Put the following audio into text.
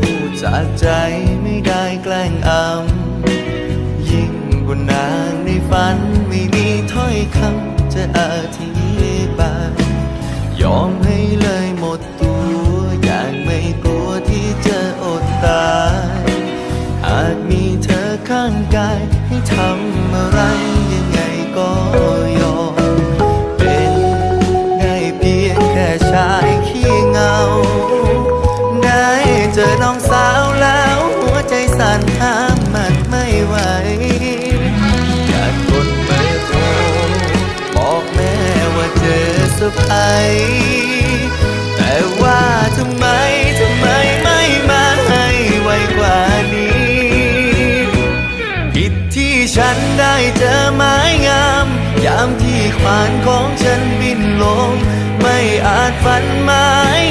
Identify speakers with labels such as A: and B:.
A: พูดจากใจไม่ได้แกล้งอำยิ่งบนนางในฝันไม่มีถ้อยคำจะอธิบาย ยอมให้เลยหมดตัวอย่างไม่กลัวที่จะอดตาย อาจมีเธอข้างกายให้ทำอะไร อน้องสาวแล้วหัวใจสั่นห้ามมันไม่ไหวอยากกดเบอร์โทรบอกแม่ว่าเจอเซอร์ไพรส์แต่ว่าทำไมทำไมไม่มาให้ไวกว่านี้ผิดที่ฉันได้เจอไม้งาม ยามที่ขวานของฉันบินลง ไม่อาจฝันหมาย